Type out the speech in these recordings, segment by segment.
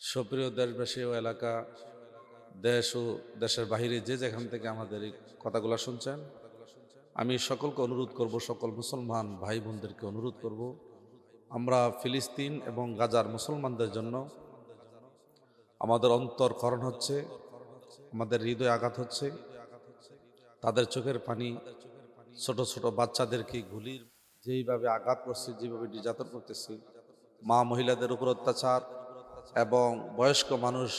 সুপ্রিয় দেশবাসী ও এলাকা, দেশ ও দেশের বাহিরে যে যেখান থেকে আমাদের এই কথাগুলো শুনছেন, আমি সকলকে অনুরোধ করব, সকল মুসলমান ভাই বোনদেরকে অনুরোধ করব, আমরা ফিলিস্তিন এবং গাজার মুসলমানদের জন্য আমাদের অন্তর করণ হচ্ছে, আমাদের হৃদয় আঘাত হচ্ছে, তাদের চোখের পানি ছোট ছোট বাচ্চাদেরকে গুলির যেইভাবে আঘাত করছে, যেভাবে নির্যাতন করতেছে, মা মহিলাদের উপর অত্যাচার এবং বয়স্ক মানুষ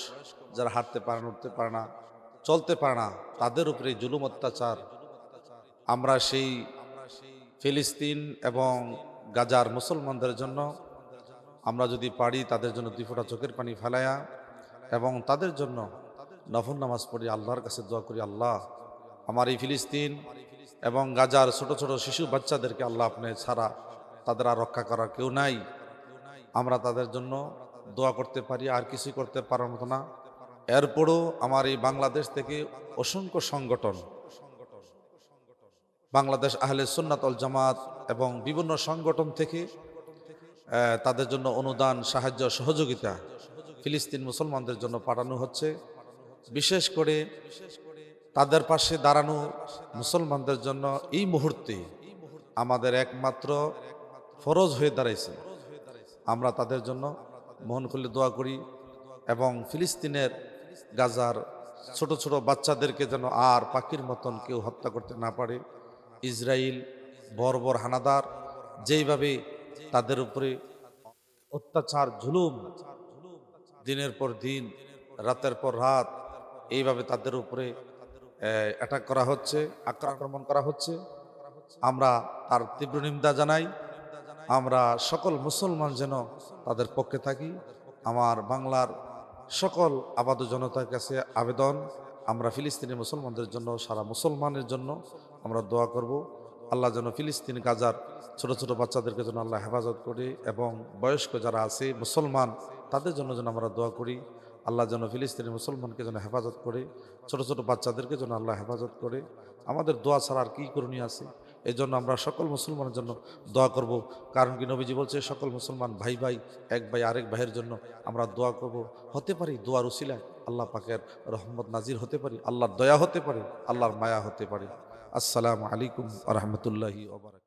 যারা হাঁটতে পারে না, উঠতে পারে না, চলতে পারে না, তাদের উপরে জুলুম অত্যাচার। আমরা সেই ফিলিস্তিন এবং গাজার মুসলমানদের জন্য আমরা যদি পারি, তাদের জন্য দুই ফোঁটা চোখের পানি ফেলায়া এবং তাদের জন্য নফল নামাজ পড়ি, আল্লাহর কাছে দোয়া করি, আল্লাহ, আমার এই ফিলিস্তিন এবং গাজার ছোট ছোট শিশু বাচ্চাদেরকে আল্লাহ আপনি ছাড়া তাদের আর রক্ষা করার কেউ নাই। আমরা তাদের জন্য দোয়া করতে পারি, আর কিছু করতে পারার মতো না। এরপরও আমার এই বাংলাদেশ থেকে অসংখ্য সংগঠন, বাংলাদেশ আহলে সুন্নাতল জামাত এবং বিভিন্ন সংগঠন থেকে তাদের জন্য অনুদান, সাহায্য, সহযোগিতা ফিলিস্তিন মুসলমানদের জন্য পাঠানো হচ্ছে। বিশেষ করে তাদের পাশে দাঁড়ানো মুসলমানদের জন্য এই মুহূর্তে আমাদের একমাত্র ফরজ হয়ে দাঁড়াইছে আমরা তাদের জন্য মন খুলে দোয়া করি এবং ফিলিস্তিনের গাজার ছোট ছোট বাচ্চাদেরকে যেন আর পাখির মতন কেউ হত্যা করতে না পারে। ইসরায়েল বর্বর হানাদার, যেইভাবে তাদের উপরে অত্যাচার ঝুলুম দিনের পর দিন, রাতের পর রাত, এইভাবে তাদের উপরে অ্যাটাক করা হচ্ছে, আক্রমণ করা হচ্ছে। আমরা তার তীব্র নিন্দা জানাই। আমরা সকল মুসলমান যেন তাদের পক্ষে থাকি। আমার বাংলার সকল আবাদ জনতার কাছে আবেদন, আমরা ফিলিস্তিনি মুসলমানদের জন্য, সারা মুসলমানের জন্য আমরা দোয়া করব। আল্লাহ যেন ফিলিস্তিন, গাজার ছোট ছোট বাচ্চাদেরকে যেন আল্লাহ হেফাজত করি এবং বয়স্ক যারা আছে, মুসলমান, তাদের জন্য যেন আমরা দোয়া করি। আল্লাহ যেন ফিলিস্তিনি মুসলমানকে যেন হেফাজত করে, ছোট ছোট বাচ্চাদেরকে যেন আল্লাহ হেফাজত করে। আমাদের দোয়া ছাড়া আর কী করণীয় আছে? এই জন্য আমরা সকল মুসলমানের জন্য দোয়া করব। কারণ কি নবীজি বলছে, সকল মুসলমান ভাই ভাই, এক ভাই আরেক ভাইয়ের জন্য আমরা দোয়া করব। হতে পারি দোয়ার উসিলায় আল্লাহ পাকের রহমত নাজির হতে পারি, আল্লাহর দয়া হতে পারে, আল্লাহর মায়া হতে পারে। আসসালামু আলাইকুম রহমতুল্লাহি ওবরাক